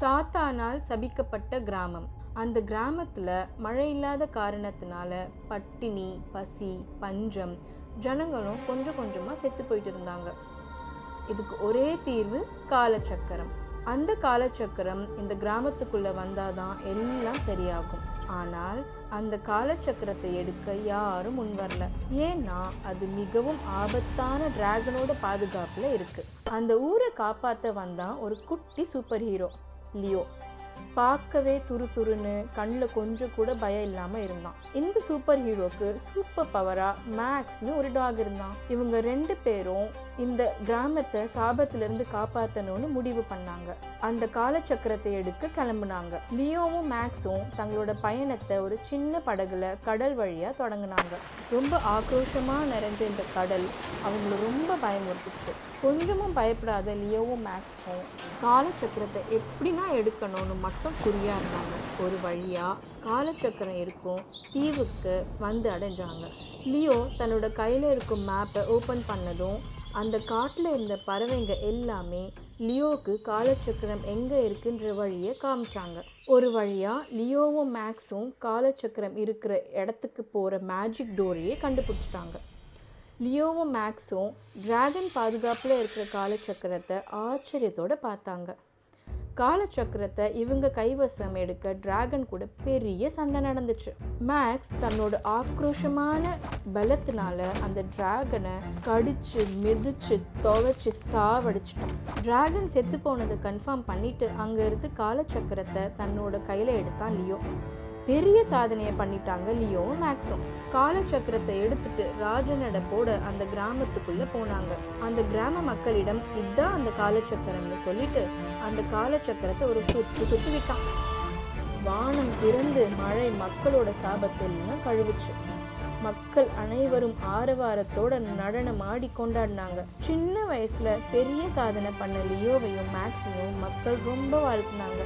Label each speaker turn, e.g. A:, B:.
A: சாத்தானால் சபிக்கப்பட்ட கிராமம். அந்த கிராமத்தில் மழை இல்லாத காரணத்தினால பட்டினி பசி பஞ்சம் ஜனங்களும் கொஞ்சம் கொஞ்சமாக செத்து போயிட்டு இருந்தாங்க. இதுக்கு ஒரே தீர்வு காலச்சக்கரம் அந்த காலச்சக்கரம் இந்த கிராமத்துக்குள்ள வந்தாதான் எல்லாம் சரியாகும். ஆனால் அந்த காலச்சக்கரத்தை எடுக்க யாரும் முன் வரல. ஏன்னா அது மிகவும் ஆபத்தான டிராகனோட பாதுகாப்பில் இருக்கு. அந்த ஊரை காப்பாற்ற வந்தான் ஒரு குட்டி சூப்பர் ஹீரோ லியோ பார்க்கவே துரு துருன்னு கண்ணில் கொஞ்சம் கூட பயம் இல்லாமல் இருந்தான். இந்த சூப்பர் ஹீரோக்கு சூப்பர் பவராக மேக்ஸ்னு ஒரு டாக் இருந்தான். இவங்க ரெண்டு பேரும் இந்த கிராமத்தை சாபத்திலிருந்து காப்பாற்றணும்னு முடிவு பண்ணாங்க. அந்த காலச்சக்கரத்தை எடுக்க கிளம்புனாங்க. லியோவும் மேக்ஸும் தங்களோட பயணத்தை ஒரு சின்ன படகுல கடல் வழியாக தொடங்கினாங்க. ரொம்ப ஆக்ரோஷமாக நிறைஞ்ச இந்த கடல் அவங்கள ரொம்ப பயமுறுத்துச்சு. கொஞ்சமும் பயப்படாத லியோவும் மேக்ஸும் காலச்சக்கரத்தை எப்படின்னா எடுக்கணும்னு மட்டும் குறியா இருந்தாங்க ஒரு வழியாக காலச்சக்கரம் இருக்கும் தீவுக்கு வந்து அடைஞ்சாங்க. லியோ தன்னோட கையில் இருக்கும் மேப்பை ஓப்பன் பண்ணதும் அந்த காட்டில் இருந்த பறவைங்க எல்லாமே லியோவுக்கு காலச்சக்கரம் எங்கே இருக்குன்ற வழியை காமிச்சாங்க. ஒரு வழியாக லியோவும் மேக்ஸும் காலச்சக்கரம் இருக்கிற இடத்துக்கு போகிற மேஜிக் டோரையே கண்டுபிடிச்சிட்டாங்க. லியோவும் மேக்ஸும் டிராகன் பாதுகாப்பில் இருக்கிற காலச்சக்கரத்தை ஆச்சரியத்தோடு பார்த்தாங்க. காலச்சக்கரத்தை இவங்க கைவசம் எடுக்க டிராகன் கூட பெரிய சண்டை நடந்துச்சு. மேக்ஸ் தன்னோட ஆக்ரோஷமான பலத்தினால அந்த டிராகனை கடிச்சு மிதிச்சு துவைச்சு சாவடிச்சிட்டான். டிராகன் செத்து போனதை கன்ஃபார்ம் பண்ணிட்டு அங்கே இருந்து காலச்சக்கரத்தை தன்னோட கையில் எடுத்தான் லியோ. பெரிய சாதனையை பண்ணிட்டாங்க லியோவும் மேக்ஸும். காலச்சக்கரத்தை எடுத்துட்டு ராஜனட போட அந்த கிராமத்துக்குள்ள போனாங்க. அந்த கிராம மக்களிடம் இதுதான் அந்த காலச்சக்கரம்னு சொல்லிட்டு அந்த காலச்சக்கரத்தை ஒரு சுத்து சுத்து விட்டான். வானம் திறந்து மழை மக்களோட சாபத்தெல்லாம் கழுவுச்சு. மக்கள் அனைவரும் ஆரவாரத்தோட நடனம் ஆடி கொண்டாடினாங்க. சின்ன வயசுல பெரிய சாதனை பண்ண லியோவையும் மேக்ஸையும் மக்கள் ரொம்ப வாழ்த்துனாங்க.